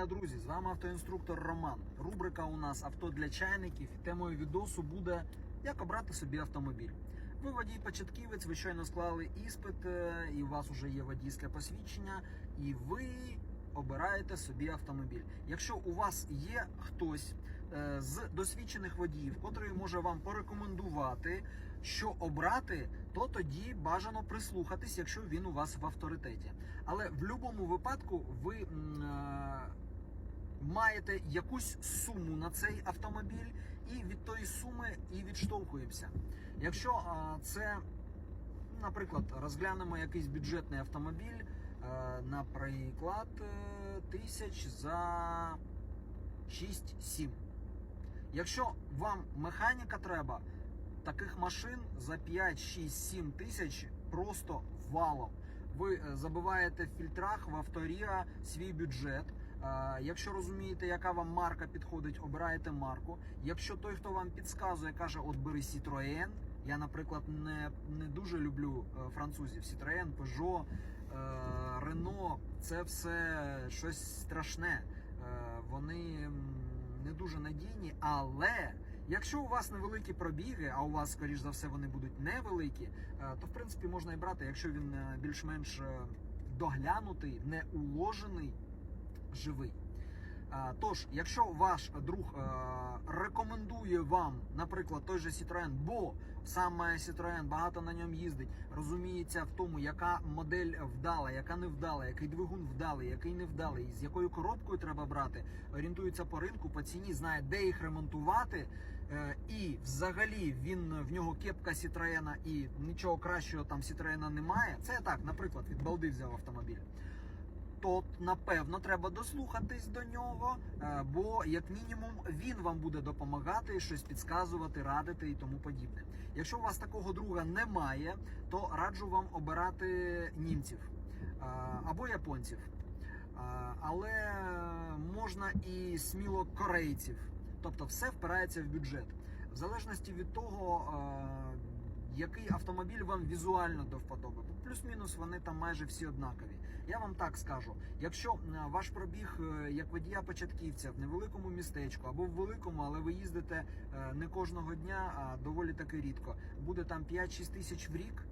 Вітаю, друзі! З вами автоінструктор Роман. Рубрика у нас авто для чайників. Темою відосу буде як обрати собі автомобіль. Ви водій початківець, ви щойно склали іспит, е, і у вас вже є водійське посвідчення, і ви обираєте собі автомобіль. Якщо у вас є хтось е, з досвідчених водіїв, котрий може вам порекомендувати, що обрати, то тоді бажано прислухатись, якщо він у вас в авторитеті. Але в будь-якому випадку ви е, маєте якусь суму на цей автомобіль, і від тої суми і відштовхуємося. Якщо це, наприклад, розглянемо якийсь бюджетний автомобіль, е, наприклад, е, тисяч за 6-7. Якщо вам механіка треба, таких машин за 5, 6, 7 тисяч просто валом. Ви е, забиваєте в фільтрах в авторія свій бюджет. Якщо розумієте, яка вам марка підходить, обираєте марку. Якщо той, хто вам підказує, каже, от бери Citroën, я, наприклад, не, не дуже люблю е, французів. Citroën, Peugeot, е, Renault – це все щось страшне. Е, Вони не дуже надійні, але якщо у вас невеликі пробіги, а у вас, скоріш за все, вони будуть невеликі, то в принципі можна і брати, якщо він більш-менш доглянутий, не уложений, живий. Тож, якщо ваш друг е, рекомендує вам, наприклад, той же Citroën, бо саме Citroën багато на ньому їздить, розуміється в тому, яка модель вдала, яка не вдала, який двигун вдалий, який не вдалий, з якою коробкою треба брати, орієнтується по ринку, по ціні, знає, де їх ремонтувати, е, і взагалі він в нього кепка Citroën і нічого кращого там Citroën немає. Це так, наприклад, від балди взяв автомобіль то напевно треба дослухатись до нього, е, бо як мінімум він вам буде допомагати, щось підказувати, радити і тому подібне. Якщо у вас такого друга немає, то раджу вам обирати німців е, або японців. Е, Але можна і сміло корейців. Тобто все впирається в бюджет. В залежності від того, який автомобіль вам візуально до вподоби. Плюс-мінус вони там майже всі однакові. Я вам так скажу: якщо е, ваш пробіг е, як водія початківця в невеликому містечку або в великому, але ви їздите е, не кожного дня, а доволі таки рідко, буде там 5-6 тисяч в рік.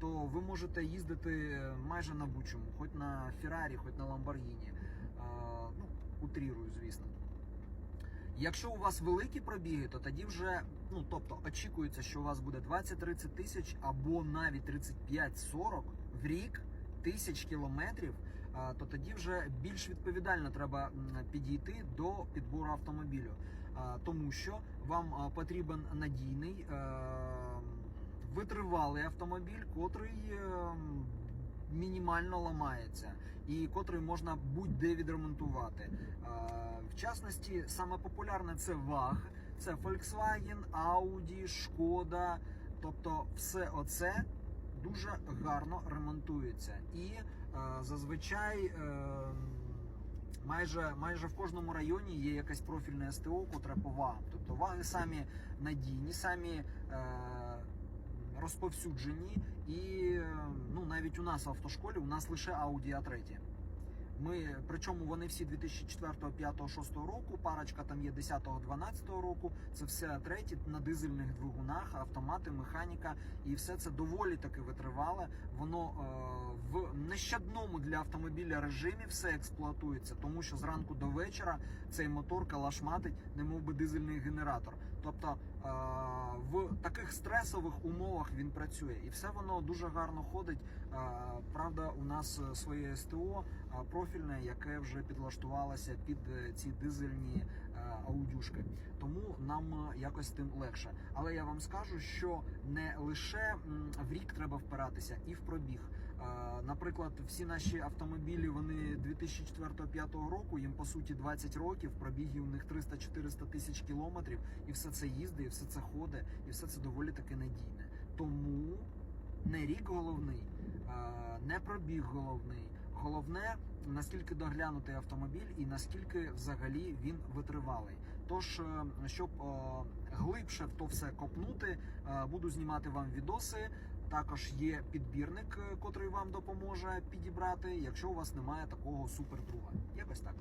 То ви можете їздити майже на будь-чому, хоч на Феррарі, хоч на Ламборгіні. Ну, утрірую, звісно. Якщо у вас великі пробіги, то тоді вже, ну тобто, очікується, що у вас буде 20-30 тисяч або навіть 35-40 в рік тисяч кілометрів, то тоді вже більш відповідально треба підійти до підбору автомобілю, тому що вам потрібен надійний. е, Витривалий автомобіль, котрий е, мінімально ламається і котрий можна будь-де відремонтувати. В частності, саме популярне це VAG, це Volkswagen, Audi, Шкода. Тобто, все оце дуже гарно ремонтується. І е, зазвичай. е, Майже майже в кожному районі є якась профільне СТО, котре по вагам. Тобто ваги самі надійні, самі е, розповсюджені, і е, ну навіть у нас в автошколі у нас лише Audi A3. Ми, причому вони всі 2004, 5, 6 року, парочка там є 10, 12 року. Це все А3 на дизельних двигунах, автомати, механіка, і все це доволі таки витривале. Воно е, в нещадному для автомобіля режимі все експлуатується, тому що зранку до вечора цей мотор калашматить, немов би дизельний генератор. Тобто е, в таких стресових умовах він працює, і все воно дуже гарно ходить. Е, правда, у нас своє СТО е, профільне, яке вже підлаштувалося під е, ці дизельні е, аудюшки. Тому нам е, якось тим легше. Але я вам скажу, що не лише в рік треба впиратися, і в пробіг. Наприклад, всі наші автомобілі вони 2004-2005 року, їм по суті 20 років, пробіги у них 300-400 тисяч кілометрів, і все це їздить, і все це ходить, і все це доволі таки надійне. Тому не рік головний, не пробіг головний. Головне, наскільки доглянутий автомобіль і наскільки взагалі він витривалий. Тож, е, щоб е, глибше в то все копнути, е, буду знімати вам відоси. Також є підбірник, котрий вам допоможе підібрати, якщо у вас немає такого супердруга. Якось так.